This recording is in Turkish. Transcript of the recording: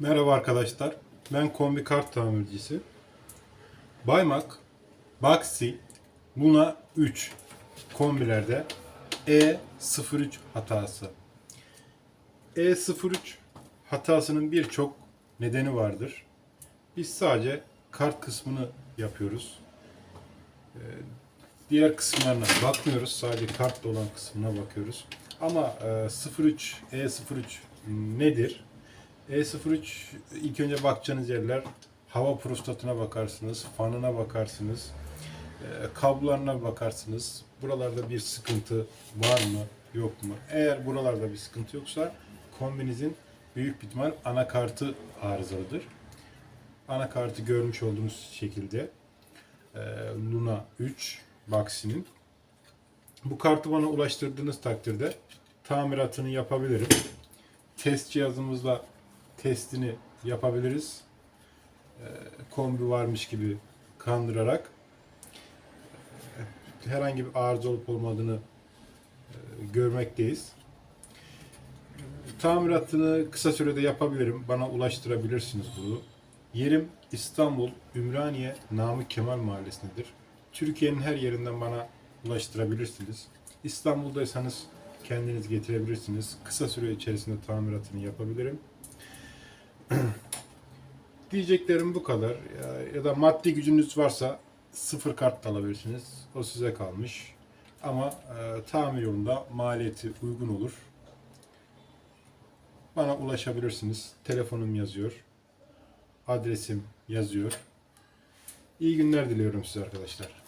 Merhaba arkadaşlar. Ben kombi kart tamircisi. Baymak, Baxi, Luna 3 kombilerde E03 hatası. E03 hatasının birçok nedeni vardır. Biz sadece kart kısmını yapıyoruz. Ee, Diğer kısımlarına bakmıyoruz. Sadece kartla olan kısmına bakıyoruz. Ama e, 03, E03 nedir? E03 ilk önce bakacağınız yerler hava prostatına bakarsınız, fanına bakarsınız, e, kablolarına bakarsınız. Buralarda bir sıkıntı var mı, yok mu? Eğer buralarda bir sıkıntı yoksa kombinizin büyük bir ihtimal anakartı arızalıdır. Anakartı görmüş olduğunuz şekilde e, Luna 3 Baxi'nin. Bu kartı bana ulaştırdığınız takdirde tamiratını yapabilirim. Test cihazımızla testini yapabiliriz. E, kombi varmış gibi kandırarak e, herhangi bir arıza olup olmadığını e, görmekteyiz. Tamiratını kısa sürede yapabilirim. Bana ulaştırabilirsiniz bunu. Yerim İstanbul, Ümraniye, Namık Kemal Mahallesi'ndedir. Türkiye'nin her yerinden bana ulaştırabilirsiniz. İstanbul'daysanız kendiniz getirebilirsiniz. Kısa süre içerisinde tamiratını yapabilirim. Diyeceklerim bu kadar. Ya, ya da maddi gücünüz varsa sıfır kart da alabilirsiniz. O size kalmış. Ama e, tamir yolunda maliyeti uygun olur. Bana ulaşabilirsiniz. Telefonum yazıyor. Adresim yazıyor. İyi günler diliyorum size arkadaşlar.